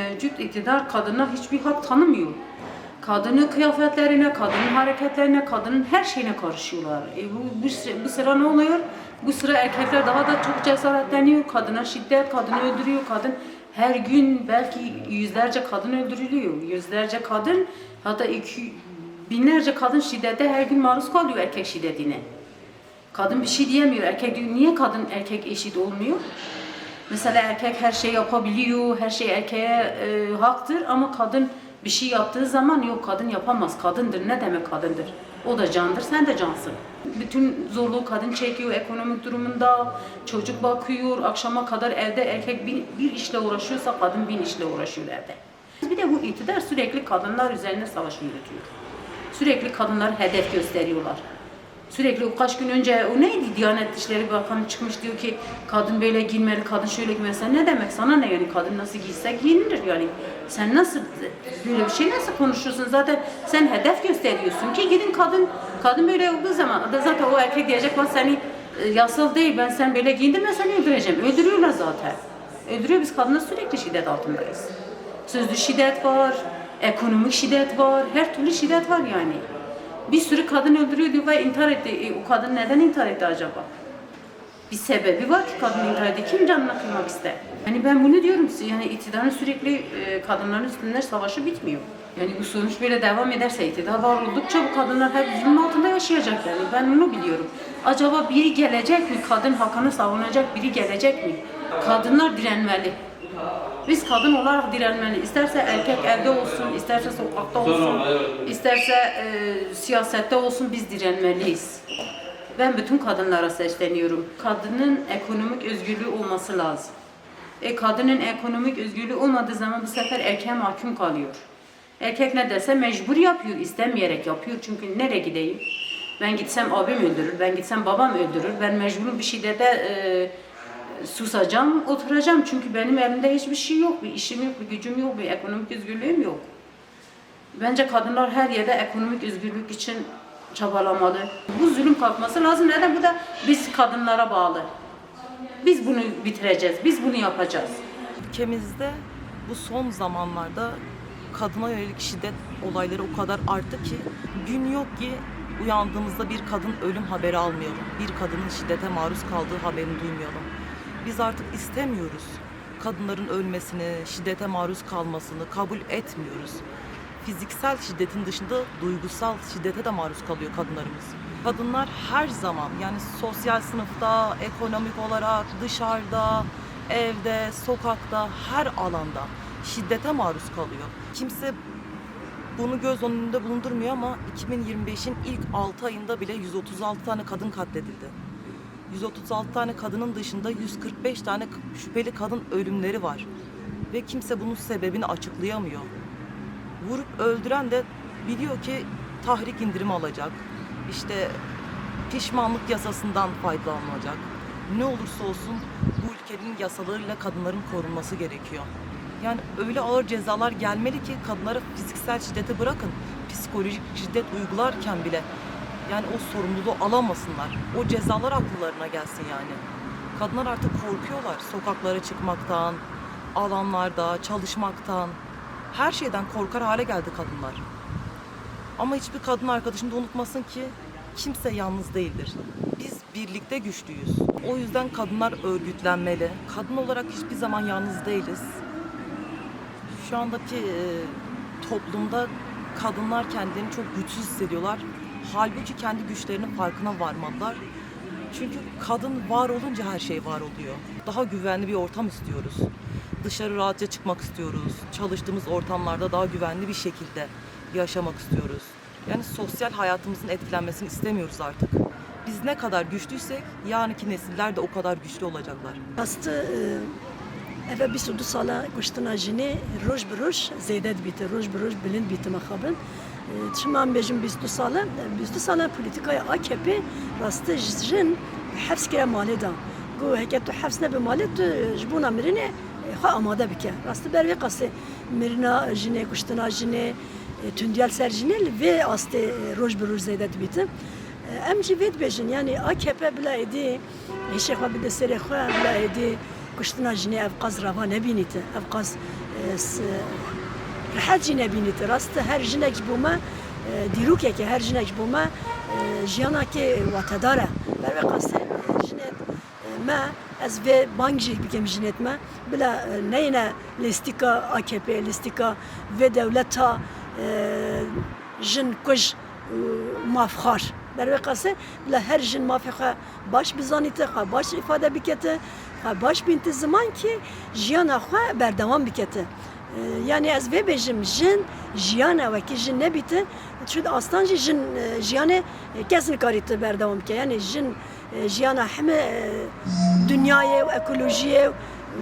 mevcut iktidar kadına hiçbir hak tanımıyor. Kadının kıyafetlerine, kadının hareketlerine, kadının her şeyine karışıyorlar. E bu, bu, bu sıra ne oluyor? Bu sıra erkekler daha da çok cesaretleniyor. Kadına şiddet, kadını öldürüyor. Kadın her gün belki yüzlerce kadın öldürülüyor. Yüzlerce kadın hatta iki, binlerce kadın şiddete her gün maruz kalıyor erkek şiddetine. Kadın bir şey diyemiyor. Erkek diyor niye kadın erkek eşit olmuyor? Mesela erkek her şey yapabiliyor, her şey erkeğe e, haktır ama kadın bir şey yaptığı zaman yok kadın yapamaz, kadındır. Ne demek kadındır? O da candır, sen de cansın. Bütün zorluğu kadın çekiyor ekonomik durumunda, çocuk bakıyor, akşama kadar evde erkek bir, bir işle uğraşıyorsa kadın bin işle uğraşıyor evde. Bir de bu iktidar sürekli kadınlar üzerine savaş yürütüyor. Sürekli kadınlar hedef gösteriyorlar. Sürekli kaç gün önce o neydi Diyanet İşleri Bakanı çıkmış diyor ki kadın böyle giyinmeli, kadın şöyle giyinmeli. Ne demek sana ne yani kadın nasıl giyse giyinilir yani. Sen nasıl böyle bir şey nasıl konuşuyorsun zaten sen hedef gösteriyorsun ki gidin kadın kadın böyle olduğu zaman da zaten o erkek diyecek bak seni e, yasal değil ben sen böyle giyindim ben seni öldüreceğim. Öldürüyorlar zaten. Öldürüyor biz kadınlar sürekli şiddet altındayız. Sözlü şiddet var, ekonomik şiddet var, her türlü şiddet var yani. Bir sürü kadın öldürüyor diyor ve intihar etti. E, o kadın neden intihar etti acaba? Bir sebebi var ki kadın intihar etti. Kim canına kıymak ister? Yani ben bunu diyorum size. Yani iktidarın sürekli e, kadınların üstünde savaşı bitmiyor. Yani bu sonuç böyle devam ederse iktidar var oldukça bu kadınlar hep zulüm altında yaşayacak yani. Ben onu biliyorum. Acaba biri gelecek mi? Kadın hakkını savunacak biri gelecek mi? Kadınlar direnmeli. Biz kadın olarak direnmeli. İsterse erkek evde olsun, isterse sokakta olsun, isterse e, siyasette olsun biz direnmeliyiz. Ben bütün kadınlara sesleniyorum. Kadının ekonomik özgürlüğü olması lazım. E, kadının ekonomik özgürlüğü olmadığı zaman bu sefer erkeğe mahkum kalıyor. Erkek ne dese mecbur yapıyor, istemeyerek yapıyor. Çünkü nereye gideyim? Ben gitsem abim öldürür, ben gitsem babam öldürür. Ben mecbur bir şiddete e, susacağım, oturacağım. Çünkü benim elimde hiçbir şey yok, bir işim yok, bir gücüm yok, bir ekonomik özgürlüğüm yok. Bence kadınlar her yerde ekonomik özgürlük için çabalamalı. Bu zulüm kalkması lazım. Neden? Bu da biz kadınlara bağlı. Biz bunu bitireceğiz, biz bunu yapacağız. Ülkemizde bu son zamanlarda kadına yönelik şiddet olayları o kadar arttı ki gün yok ki uyandığımızda bir kadın ölüm haberi almayalım. Bir kadının şiddete maruz kaldığı haberini duymayalım. Biz artık istemiyoruz. Kadınların ölmesini, şiddete maruz kalmasını kabul etmiyoruz. Fiziksel şiddetin dışında duygusal şiddete de maruz kalıyor kadınlarımız. Kadınlar her zaman yani sosyal sınıfta, ekonomik olarak, dışarıda, evde, sokakta, her alanda şiddete maruz kalıyor. Kimse bunu göz önünde bulundurmuyor ama 2025'in ilk 6 ayında bile 136 tane kadın katledildi. 136 tane kadının dışında 145 tane şüpheli kadın ölümleri var. Ve kimse bunun sebebini açıklayamıyor. Vurup öldüren de biliyor ki tahrik indirim alacak. İşte pişmanlık yasasından faydalanılacak. Ne olursa olsun bu ülkenin yasalarıyla kadınların korunması gerekiyor. Yani öyle ağır cezalar gelmeli ki kadınlara fiziksel şiddeti bırakın, psikolojik şiddet uygularken bile yani o sorumluluğu alamasınlar. O cezalar akıllarına gelsin yani. Kadınlar artık korkuyorlar sokaklara çıkmaktan, alanlarda çalışmaktan. Her şeyden korkar hale geldi kadınlar. Ama hiçbir kadın arkadaşını da unutmasın ki kimse yalnız değildir. Biz birlikte güçlüyüz. O yüzden kadınlar örgütlenmeli. Kadın olarak hiçbir zaman yalnız değiliz. Şu andaki e, toplumda kadınlar kendilerini çok güçsüz hissediyorlar. Halbuki kendi güçlerinin farkına varmalılar. Çünkü kadın var olunca her şey var oluyor. Daha güvenli bir ortam istiyoruz. Dışarı rahatça çıkmak istiyoruz. Çalıştığımız ortamlarda daha güvenli bir şekilde yaşamak istiyoruz. Yani sosyal hayatımızın etkilenmesini istemiyoruz artık. Biz ne kadar güçlüysek yarınki nesiller de o kadar güçlü olacaklar. Rastı ev bir sudu sala kuştuna jini roj bir roj zeydet biti roj bir roj bilind biti makabın. Şimdi ben bejim 22 sala 22 sala politikaya AKP rastı jin haps kere mali da. Gu heket tu haps ne be mali tu jbuna mirine ha amada bike. Rastı bervi kası mirina jine kuştuna jine tündiyal ser jine ve astı roj bir roj zeydet biti. Em jî vê dibêjin yani AKP bila êdî hêşê xwe bide serê xwe kuştina jinê ev qas rava nebînîte ev qas rahat jî nebînît rast her jinek ji bo me dîrokeke her jinek ji bo me jiyanakê watedar e. Berve qasê jinet me ez vê bang jî bikim jinet me bila neyne lîstika AKP lîstika vê dewleta jin kuj mafxar. Berve qasê bila her jin xwe baş bizanîte xwe baş ifade bikete baş bînti ziman ki jiyana xwe berdewam bikete. Yani ez vê bêjim jin jiyana wekî jin nebîte. Çünkü aslan jî jin jiyanê kesin karî te berdewam bike. Yani jin jiyana heme dünyayê û ekolojiyê û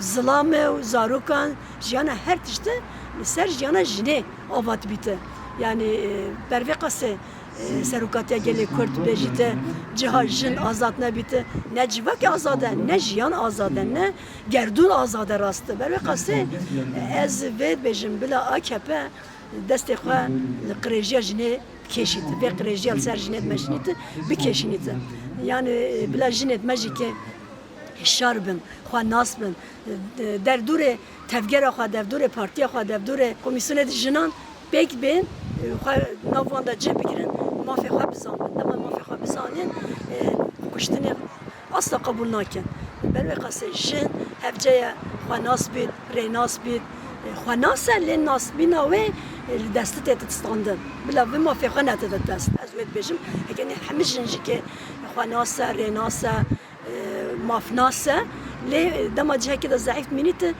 zilamê û zarokan jiyana her tişte ser jiyana jinê avat bîte. Yani bervê qasê serokatiya gelê Kurd bêjîte ciha jin azad ne civakê azad e ne jiyan azad e ne gerdûn azad e rast e bervê qasê ez vê bêjim bila AKP destê xwe li qirêjiya jinê keşit ve qirêjiya ser jinet meşinît bikeşinît yani bila jinet me jî ke hişar bin xwe bin. Derdûrê tevgera xwe devdûrê partiya xwe devdûrê komîsyonê jinan pêk bên xwe navwan da bigirin mafê xwe bizanin dema mafê xwe bizanin kuştinê asla qebûl nakin bervê qasê jin hevceya xwe nas bît rê nas bît xwe nas e lê nasbîna wê li destê tê standin bila vê mafê xwe nete de dest ez wê dibêjim hegenî hemî jin jî ke xwe nas e rê nas e maf nas e lê dema cihekê de zayıf minîte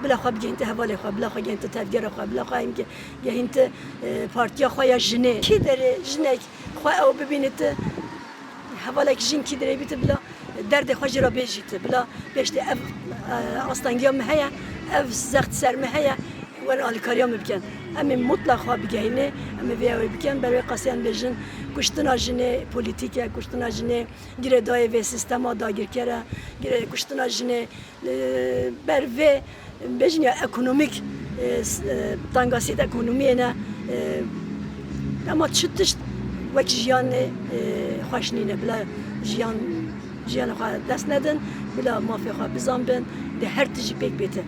vê ew ê xwe dikete dema ez vê bank dikim dema cihekê de zayıfiya xwe da dît bila xwe bigihînte hevalê xwe bila xwe gihînte tevgera xwe bila xwe hemke gihînte partiya xwe ya jinê kî derê jinek xwe ew bibînite hevalek jin kî derê bîte bila derdê xwe jî ra bêjîte bila pêştê ev astangiya me heye ev zext ser me heye wer alîkariya me bikin em ê mutlaq kuştina jinê polîtîk e e ya ekonomîk tangasît ekonomiyê ne ama çi tişt wek jiyanê xweş nîne bila jiyan jiyana xwe dest nedin bila mafê xwe bizan bin de her tijî pêk bêtin